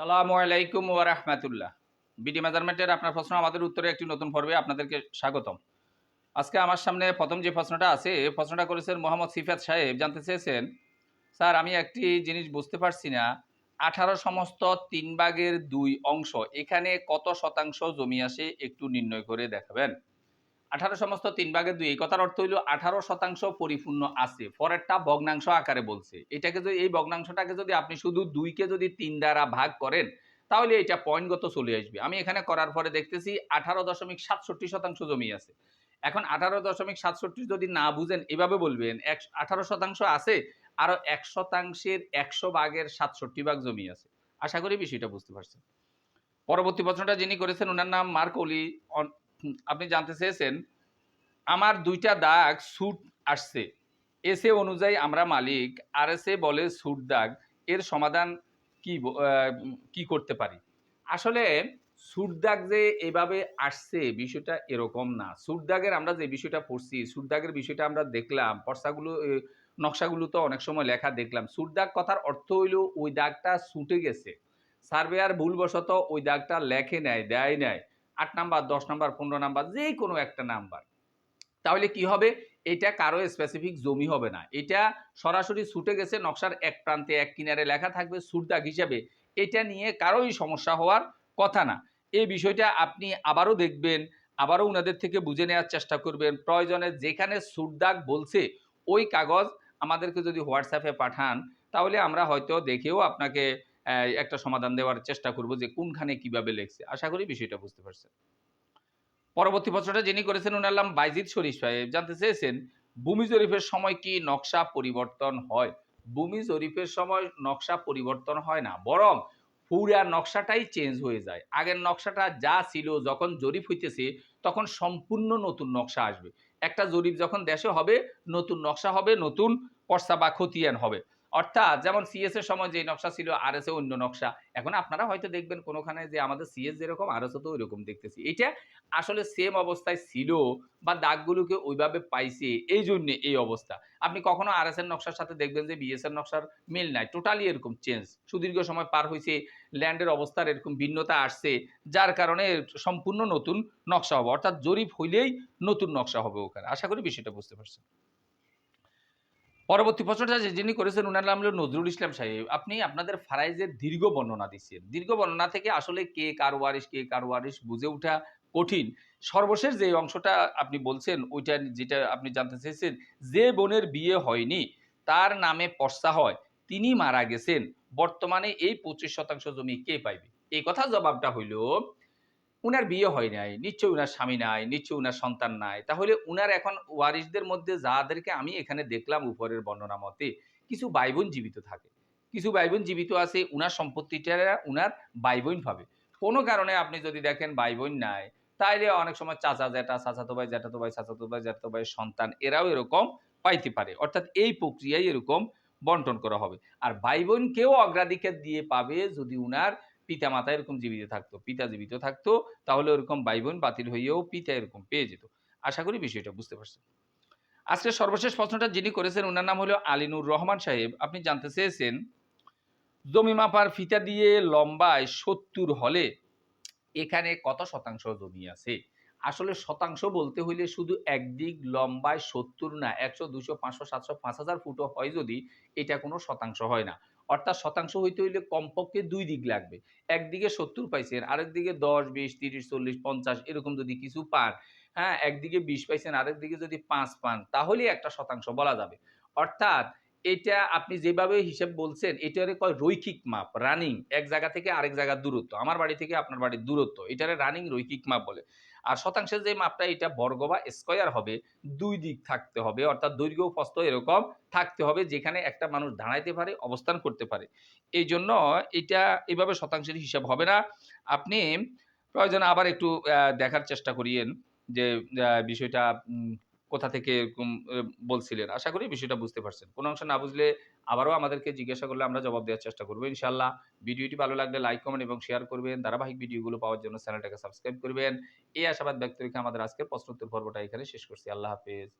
সালামু আলাইকুম ওয়া রাহমাতুল্লাহ। বিডি মেজারমেন্টের আপনার প্রশ্ন, আমাদের উত্তরে একটি নতুন পর্বে আপনাদেরকে স্বাগতম। আজকে আমার সামনে প্রথম যে প্রশ্নটা আছে, এই প্রশ্নটা করেছেন মোহাম্মদ সিফাত সাহেব। জানতে চেয়েছেন, স্যার, আমি একটি জিনিস বুঝতে পারছি না। আঠারো সমস্ত তিন ভাগের দুই অংশ, এখানে কত শতাংশ জমি আসে একটু নির্ণয় করে দেখাবেন? আঠারো সমস্ত তিন ভাগের দুই এই কথার অর্থ হইল আঠারো শতাংশ পরিপূর্ণ আছে। পরেরটা ভগ্নাংশ আকারে বলছে। এটাকে যদি এই ভগ্নাংশটাকে যদি আপনি শুধু দুইকে যদি তিন দ্বারা ভাগ করেন তাহলে এটা পয়েন্টগত চলে আসবে। আমি এখানে করার পরে দেখতেছি আঠারো দশমিক সাতষট্টি শতাংশ জমি আছে। এখন আঠারো দশমিক সাতষট্টি যদি না বুঝেন এভাবে বলবেন এক আঠারো শতাংশ আছে আরও এক শতাংশের একশো ভাগের সাতষট্টি ভাগ জমি আছে। আশা করি বিষয়টা বুঝতে পারছেন। পরবর্তী প্রশ্নটা যিনি করেছেন ওনার নাম মার্ক অলি অন- হুম, আপনি জানতে চেয়েছেন, আমার দুইটা দাগ সুট আসছে। এসে অনুযায়ী আমরা মালিক আর এসে বলে সুট দাগ, এর সমাধান কি কি করতে পারি? আসলে সুট দাগ যে এভাবে আসছে বিষয়টা এরকম না। সুট দাগের আমরা যে বিষয়টা পড়ছি, সুট দাগের বিষয়টা আমরা দেখলাম, পর্সাগুলো নকশাগুলো তো অনেক সময় লেখা দেখলাম। সুট দাগ কথার অর্থ হইল ওই দাগটা ছুটে গেছে। সার্ভেয়ার ভুলবশত ওই দাগটা লেখে নেয় দেয় নেয় আট নাম্বার, দশ নাম্বার, পনেরো নাম্বার যে কোনো একটা নাম্বার। তাহলে কি হবে? এটা কারও স্পেসিফিক জমি হবে না। এটা সরাসরি ছুটে গেছে নকশার এক প্রান্তে, এক কিনারে লেখা থাকবে সুরদাগ হিসাবে। এটা নিয়ে কারোই সমস্যা হওয়ার কথা না। এই বিষয়টা আপনি আবারও দেখবেন, আবারও ওনাদের থেকে বুঝে নেওয়ার চেষ্টা করবেন। প্রয়োজনে যেখানে সুরদাগ বলছে, ওই কাগজ আমাদেরকে যদি হোয়াটসঅ্যাপে পাঠান, তাহলে আমরা হয়তো দেখেও আপনাকে একটা সমাধান দেওয়ার চেষ্টা করব যে কোনখানে কীভাবে লেখছে। আশা করি বিষয়টা বুঝতে পারছেন। পরবর্তী প্রশ্নটা যিনি করেছেন ওনার নাম বাইজিদ শরীফ সাহেব। জানতে চেয়েছেন, ভূমি জরিপের সময় কি নকশা পরিবর্তন হয়? ভূমি জরিপের সময় নকশা পরিবর্তন হয় না, বরং পুরা নকশাটাই চেঞ্জ হয়ে যায়। আগের নকশাটা যা ছিল, যখন জরিপ হইতেছে, তখন সম্পূর্ণ নতুন নকশা আসবে। একটা জরিপ যখন দেশে হবে, নতুন নকশা হবে, নতুন পর্সা বা খতিয়ান হবে। অর্থাৎ যেমন সিএস এর সময় যে নকশা ছিল আর এস এ অন্য নকশা। এখন আপনারা হয়তো দেখবেন কোনোখানে যে আমাদের সিএস যেরকম আর এস তো ওইরকম দেখতেছি। এটা আসলে সেম অবস্থায় ছিল বা দাগগুলোকে ওইভাবে পাইছে এই জন্য এই অবস্থা। আপনি কখনো আর এস এর নকশার সাথে দেখবেন যে বিএস এর নকশার মিল নাই টোটালি এরকম চেঞ্জ সুদীর্ঘ সময় পার হয়েছে ল্যান্ডের অবস্থার এরকম ভিন্নতা আসছে, যার কারণে সম্পূর্ণ নতুন নকশা হবে। অর্থাৎ জরিপ হইলেই নতুন নকশা হবে ওখানে। আশা করি বিষয়টা বুঝতে পারছেন। পরবর্তী প্রশ্নটা যিনি করেছেন, উনার নাম হলো নজরুল ইসলাম সাহেব। আপনি আপনাদের ফারাইজের দীর্ঘ বর্ণনা দিচ্ছেন। দীর্ঘ বর্ণনা থেকে আসলে কে কার ওয়ারিশ, কে কার ওয়ারিশ বুঝে ওঠা কঠিন। সর্বশেষ যে অংশটা আপনি বলছেন, ওইটা যেটা আপনি জানতে চেয়েছেন, যে বোনের বিয়ে হয়নি, তার নামে পর্সা হয়, তিনি মারা গেছেন। বর্তমানে এই পঁচিশ শতাংশ জমি কে পাইবে? এই কথা জবাবটা হইল উনার বিয়ে হয় নাই, নিশ্চয়ই উনার স্বামী নাই, নিশ্চয়ই উনার সন্তান নাই। তাহলে উনার এখন ওয়ারিশদের মধ্যে যাদেরকে আমি এখানে দেখলাম উপরের বর্ণনা মতে, কিছু বাইবোন জীবিত থাকে। কিছু বাইবোন জীবিত আছে, উনার সম্পত্তিটা উনার বাইবোন পাবে। কোনো কারণে আপনি যদি দেখেন বাইবোন নাই, তাইলে অনেক সময় চাচা জ্যাঠা, চাচাতো ভাই, জ্যাঠাতো ভাই, চাচাতো ভাই, জ্যাঠাতো ভাইয়ের সন্তান, এরাও এরকম পাইতে পারে। অর্থাৎ এই প্রক্রিয়ায় এরকম বন্টন করা হবে। আর ভাই বোনকেও অগ্রাধিকার দিয়ে পাবে যদি উনার পিতা মাতা এরকম জীবিত থাকতো, পিতা জীবিত থাকতো, তাহলে ওরকম ভাই বোন বাতিল হইয়েও পিতা এরকম পেয়ে যেত। আশা করি বিষয়টা বুঝতে পারছেন। আজকে সর্বশেষ প্রশ্নটা যিনি করেছেন ওনার নাম হলো আলিনুর রহমান সাহেব। আপনি জানতে চেয়েছেন, জমি মাপার ফিতা দিয়ে লম্বায় সত্তর হলে এখানে কত শতাংশ জমি আছে? আসলে শতাংশ বলতে হইলে শুধু একদিক লম্বায় সত্তর না, একশো, দুশো, পাঁচশো, সাতশো, পাঁচ হাজার ফুটও হয় যদি এটা কোনো শতাংশ হয় না। অর্থাৎ শতাংশ হইতে হইলে কমপক্ষে দুই দিক লাগবে। একদিকে সত্তর পাইছেন আরেক দিকে দশ, বিশ, তিরিশ, চল্লিশ, পঞ্চাশ এরকম যদি কিছু পান হ্যাঁ একদিকে বিশ পাইছেন আরেক দিকে যদি পাঁচ পান, তাহলেই একটা শতাংশ বলা যাবে। অর্থাৎ এটা আপনি যেভাবে হিসেব বলছেন, এটারে কয় রৈখিক মাপ রানিং এক জায়গা থেকে আরেক জায়গার দূরত্ব। আমার বাড়ি থেকে আপনার বাড়ির দূরত্ব, এটারে রানিং রৈখিক মাপ বলে। আর শতাংশের যে মাপটা এটা বর্গ বা স্কোয়ার হবে, দুই দিক থাকতে হবে। অর্থাৎ দৈর্ঘ্য প্রস্থ এরকম থাকতে হবে যেখানে একটা মানুষ দাঁড়াইতে পারে, অবস্থান করতে পারে। এই জন্য এটা এভাবে শতাংশের হিসাব হবে না। আপনি প্রয়োজনে আবার একটু দেখার চেষ্টা করিয়েন যে বিষয়টা কোথা থেকে বলছিলেন? আশা করি বিষয়টা বুঝতে পারছেন। কোনো অংশ না বুঝলে আবারও আমাদেরকে জিজ্ঞাসা করলে আমরা জবাব দেওয়ার চেষ্টা করব। ইনশাল্লাহ ভিডিওটি ভালো লাগলে লাইক কমেন্ট এবং শেয়ার করবেন। ধারাবাহিক ভিডিওগুলো পাওয়ার জন্য চ্যানেলটাকে সাবস্ক্রাইব করবেন। এই আশাবাদ ব্যক্ত রেখে আমাদের আজকের প্রশ্নোত্তর পর্বটা এখানে শেষ করছি। আল্লাহ হাফেজ।